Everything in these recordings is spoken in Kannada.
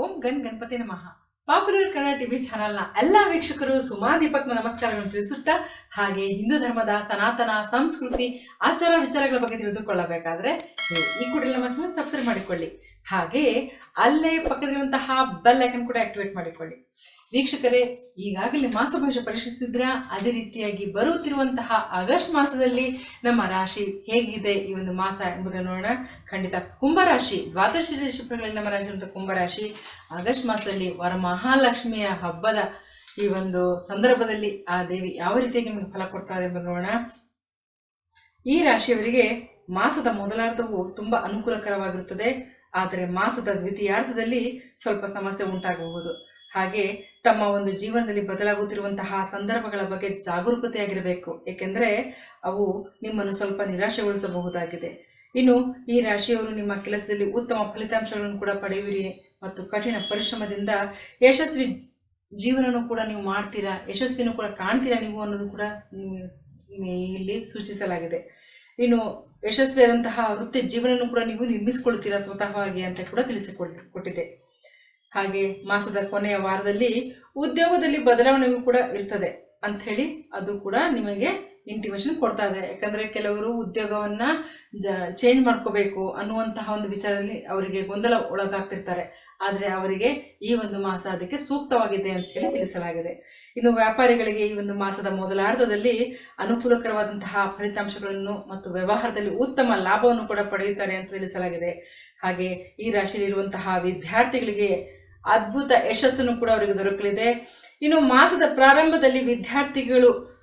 ओम गण गणपति नमः। ಪಾಪ್ಯುಲರ್ ಕನ್ನಡ ಟಿವಿ ಚಾನೆಲ್ನ ಎಲ್ಲ ವೀಕ್ಷಕರು ಸುಮಾ ದೀಪಕ್ನ ನಮಸ್ಕಾರಗಳನ್ನು ತಿಳಿಸುತ್ತಾ ಹಾಗೆ ಹಿಂದೂ ಧರ್ಮದ ಸನಾತನ ಸಂಸ್ಕೃತಿ ಆಚಾರ ವಿಚಾರಗಳ ಬಗ್ಗೆ ತಿಳಿದುಕೊಳ್ಳಬೇಕಾದ್ರೆ ಈ ಕೂಡಲೇ ನಮ್ಮ ಚಾನಲ್ ಸಬ್ಸ್ಕ್ರೈಬ್ ಮಾಡಿಕೊಳ್ಳಿ. ಹಾಗೆ ಅಲ್ಲೇ ಪಕ್ಕದಲ್ಲಿರುವಂತಹ ಬೆಲ್ ಐಕನ್ ಕೂಡ ಆಕ್ಟಿವೇಟ್ ಮಾಡಿಕೊಳ್ಳಿ. ವೀಕ್ಷಕರೇ, ಈಗಾಗಲೇ ಮಾಸ ಭವಿಷ್ಯ ಪರಿಶೀಲಿಸಿದ್ರ ಅದೇ ರೀತಿಯಾಗಿ ಬರುತ್ತಿರುವಂತಹ ಆಗಸ್ಟ್ ಮಾಸದಲ್ಲಿ ನಮ್ಮ ರಾಶಿ ಹೇಗಿದೆ ಈ ಒಂದು ಮಾಸ ಎಂಬುದನ್ನು ನೋಡೋಣ. ಖಂಡಿತ ಕುಂಭರಾಶಿ ದ್ವಾದಶ ರಾಶಿ ನಮ್ಮ ರಾಶಿ ಕುಂಭರಾಶಿ ಆಗಸ್ಟ್ ಮಾಸದಲ್ಲಿ ವರಮಹಾಲಕ್ಷ್ಮಿಯ ಹಬ್ಬದ ಈ ಒಂದು ಸಂದರ್ಭದಲ್ಲಿ ಆ ದೇವಿ ಯಾವ ರೀತಿಯಾಗಿ ನಿಮಗೆ ಫಲ ಕೊಡ್ತಾರೆ ಇದೆ ನೋಡೋಣ. ಈ ರಾಶಿಯವರಿಗೆ ಮಾಸದ ಮೊದಲಾರ್ಧವು ತುಂಬಾ ಅನುಕೂಲಕರವಾಗಿರುತ್ತದೆ. ಆದರೆ ಮಾಸದ ದ್ವಿತೀಯಾರ್ಧದಲ್ಲಿ ಸ್ವಲ್ಪ ಸಮಸ್ಯೆ ಉಂಟಾಗಬಹುದು. ಹಾಗೆ ತಮ್ಮ ಒಂದು ಜೀವನದಲ್ಲಿ ಬದಲಾಗುತ್ತಿರುವಂತಹ ಸಂದರ್ಭಗಳ ಬಗ್ಗೆ ಜಾಗರೂಕತೆಯಾಗಿರಬೇಕು. ಏಕೆಂದರೆ ಅವು ನಿಮ್ಮನ್ನು ಸ್ವಲ್ಪ ನಿರಾಶೆಗೊಳಿಸಬಹುದಾಗಿದೆ. ಇನ್ನು ಈ ರಾಶಿಯವರು ನಿಮ್ಮ ಕೆಲಸದಲ್ಲಿ ಉತ್ತಮ ಫಲಿತಾಂಶಗಳನ್ನು ಕೂಡ ಪಡೆಯುವಿರಿ ಮತ್ತು ಕಠಿಣ ಪರಿಶ್ರಮದಿಂದ ಯಶಸ್ವಿ ಜೀವನನೂ ಕೂಡ ನೀವು ಮಾಡ್ತೀರಾ, ಯಶಸ್ವಿನೂ ಕೂಡ ಕಾಣ್ತೀರಾ ನೀವು ಅನ್ನೋದು ಕೂಡ ಇಲ್ಲಿ ಸೂಚಿಸಲಾಗಿದೆ. ಇನ್ನು ಯಶಸ್ವಿಯಾದಂತಹ ವೃತ್ತಿ ಜೀವನನೂ ಕೂಡ ನೀವು ನಿರ್ಮಿಸಿಕೊಳ್ತೀರಾ ಸ್ವತಃವಾಗಿ ಅಂತ ಕೂಡ ತಿಳಿಸಿಕೊಳ್ ಕೊಟ್ಟಿದೆ ಹಾಗೆ ಮಾಸದ ಕೊನೆಯ ವಾರದಲ್ಲಿ ಉದ್ಯೋಗದಲ್ಲಿ ಬದಲಾವಣೆಯೂ ಕೂಡ ಇರ್ತದೆ. ಅಂಥೇಳಿ ಅದು ಕೂಡ ನಿಮಗೆ ಇಂಟಿಮೇಷನ್ ಕೊಡ್ತಾ ಇದೆ. ಯಾಕಂದ್ರೆ ಕೆಲವರು ಉದ್ಯೋಗವನ್ನ ಜ ಚೇಂಜ್ ಮಾಡ್ಕೋಬೇಕು ಅನ್ನುವಂತಹ ಒಂದು ವಿಚಾರದಲ್ಲಿ ಅವರಿಗೆ ಗೊಂದಲ ಒಳಗಾಗ್ತಿರ್ತಾರೆ. ಆದರೆ ಅವರಿಗೆ ಈ ಒಂದು ಮಾಸ ಅದಕ್ಕೆ ಸೂಕ್ತವಾಗಿದೆ ಅಂತ ಹೇಳಿ ತಿಳಿಸಲಾಗಿದೆ. ಇನ್ನು ವ್ಯಾಪಾರಿಗಳಿಗೆ ಈ ಒಂದು ಮಾಸದ ಮೊದಲಾರ್ಧದಲ್ಲಿ ಅನುಕೂಲಕರವಾದಂತಹ ಫಲಿತಾಂಶಗಳನ್ನು ಮತ್ತು ವ್ಯವಹಾರದಲ್ಲಿ ಉತ್ತಮ ಲಾಭವನ್ನು ಕೂಡ ಪಡೆಯುತ್ತಾರೆ ಅಂತ ತಿಳಿಸಲಾಗಿದೆ. ಹಾಗೆ ಈ ರಾಶಿಯಲ್ಲಿರುವಂತಹ ವಿದ್ಯಾರ್ಥಿಗಳಿಗೆ ಅದ್ಭುತ ಯಶಸ್ಸನ್ನು ಕೂಡ ಅವರಿಗೆ ದೊರಕಲಿದೆ. ಇನ್ನು ಮಾಸದ ಪ್ರಾರಂಭದಲ್ಲಿ ವಿದ್ಯಾರ್ಥಿಗಳು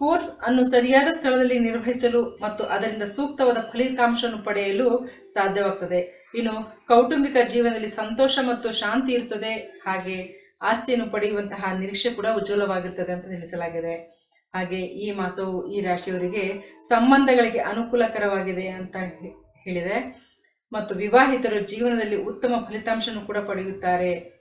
ಕೋರ್ಸ್ ಅನ್ನು ಸರಿಯಾದ ಸ್ಥಳದಲ್ಲಿ ನಿರ್ವಹಿಸಲು ಮತ್ತು ಅದರಿಂದ ಸೂಕ್ತವಾದ ಫಲಿತಾಂಶವನ್ನು ಪಡೆಯಲು ಸಾಧ್ಯವಾಗ್ತದೆ. ಇನ್ನು ಕೌಟುಂಬಿಕ ಜೀವನದಲ್ಲಿ ಸಂತೋಷ ಮತ್ತು ಶಾಂತಿ ಇರ್ತದೆ. ಹಾಗೆ ಆಸ್ತಿಯನ್ನು ಪಡೆಯುವಂತಹ ನಿರೀಕ್ಷೆ ಕೂಡ ಉಜ್ವಲವಾಗಿರ್ತದೆ ಅಂತ ತಿಳಿಸಲಾಗಿದೆ. ಹಾಗೆ ಈ ಮಾಸವು ಈ ರಾಶಿಯವರಿಗೆ ಸಂಬಂಧಗಳಿಗೆ ಅನುಕೂಲಕರವಾಗಿದೆ ಅಂತ ಹೇಳಿದೆ. ಮತ್ತು ವಿವಾಹಿತರು ಜೀವನದಲ್ಲಿ ಉತ್ತಮ ಫಲಿತಾಂಶವನ್ನು ಕೂಡ ಪಡೆಯುತ್ತಾರೆ.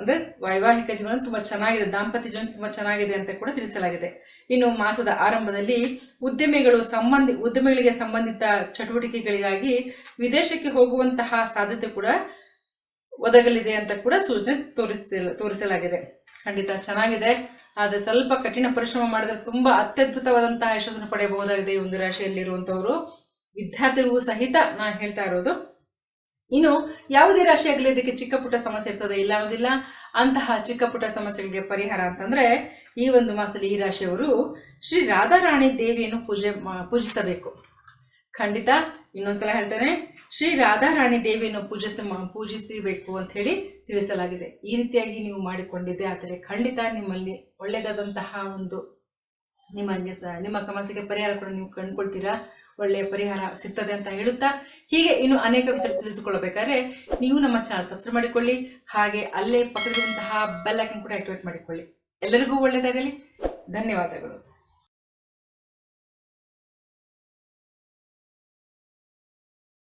ಅಂದ್ರೆ ವೈವಾಹಿಕ ಜೀವನ ತುಂಬಾ ಚೆನ್ನಾಗಿದೆ, ದಾಂಪತ್ಯ ಜೀವನ ತುಂಬಾ ಚೆನ್ನಾಗಿದೆ ಅಂತ ಕೂಡ ತಿಳಿಸಲಾಗಿದೆ. ಇನ್ನು ಮಾಸದ ಆರಂಭದಲ್ಲಿ ಉದ್ಯಮಿಗಳು ಸಂಬಂಧಿ, ಉದ್ಯಮಿಗಳಿಗೆ ಸಂಬಂಧಿತ ಚಟುವಟಿಕೆಗಳಿಗಾಗಿ ವಿದೇಶಕ್ಕೆ ಹೋಗುವಂತಹ ಸಾಧ್ಯತೆ ಕೂಡ ಒದಗಲಿದೆ ಅಂತ ಕೂಡ ಸೂಚನೆ ತೋರಿಸ ತೋರಿಸಲಾಗಿದೆ. ಖಂಡಿತ ಚೆನ್ನಾಗಿದೆ. ಆದರೆ ಸ್ವಲ್ಪ ಕಠಿಣ ಪರಿಶ್ರಮ ಮಾಡಿದ್ರೆ ತುಂಬಾ ಅತ್ಯದ್ಭುತವಾದಂತಹ ಯಶಸ್ಸನ್ನು ಪಡೆಯಬಹುದಾಗಿದೆ ಈ ಒಂದು ರಾಶಿಯಲ್ಲಿರುವಂತವರು. ವಿದ್ಯಾರ್ಥಿಗಳಿಗೂ ಸಹಿತ ನಾನು ಹೇಳ್ತಾ ಇರೋದು. ಇನ್ನು ಯಾವುದೇ ರಾಶಿ ಆಗಲಿ ಇದಕ್ಕೆ ಚಿಕ್ಕ ಪುಟ್ಟ ಸಮಸ್ಯೆ ಇರ್ತದೆ ಇಲ್ಲ ಅನ್ನೋದಿಲ್ಲ. ಅಂತಹ ಚಿಕ್ಕ ಪುಟ್ಟ ಸಮಸ್ಯೆಗಳಿಗೆ ಪರಿಹಾರ ಅಂತಂದ್ರೆ ಈ ಒಂದು ಮಾಸದಲ್ಲಿ ಈ ರಾಶಿಯವರು ಶ್ರೀ ರಾಧಾರಾಣಿ ದೇವಿಯನ್ನು ಪೂಜೆ ಪೂಜಿಸಬೇಕು. ಖಂಡಿತ ಇನ್ನೊಂದ್ಸಲ ಹೇಳ್ತೇನೆ, ಶ್ರೀ ರಾಧಾರಾಣಿ ದೇವಿಯನ್ನು ಪೂಜಿಸಿ ಪೂಜಿಸಬೇಕು ಅಂತ ಹೇಳಿ ತಿಳಿಸಲಾಗಿದೆ. ಈ ರೀತಿಯಾಗಿ ನೀವು ಮಾಡಿಕೊಂಡಿದ್ದೆ, ಆದರೆ ಖಂಡಿತ ನಿಮ್ಮಲ್ಲಿ ಒಳ್ಳೆಯದಾದಂತಹ ಒಂದು ನಿಮಗೆ ಸ ನಿಮ್ಮ ಸಮಸ್ಯೆಗೆ ಪರಿಹಾರ ಕೂಡ, ನೀವು ಕಂಡುಕೊಳ್ತೀರಾ? ಒಳ್ಳೆಯ ಪರಿಹಾರ ಸಿಗ್ತದೆ ಅಂತ ಹೇಳುತ್ತಾ, ಹೀಗೆ ಇನ್ನು ಅನೇಕ ವಿಚಾರ ತಿಳಿಸಿಕೊಳ್ಳಬೇಕಾದ್ರೆ, ನೀವು ನಮ್ಮ ಚಾನಲ್ ಸಬ್ಸ್ಕ್ರೈಬ್ ಮಾಡಿಕೊಳ್ಳಿ, ಹಾಗೆ ಅಲ್ಲೇ ಪಕ್ಕದಂತಹ ಬೆಲ್ ಕೂಡ ಆಕ್ಟಿವೇಟ್ ಮಾಡಿಕೊಳ್ಳಿ. ಎಲ್ಲರಿಗೂ ಒಳ್ಳೆಯದಾಗಲಿ. ಧನ್ಯವಾದಗಳು.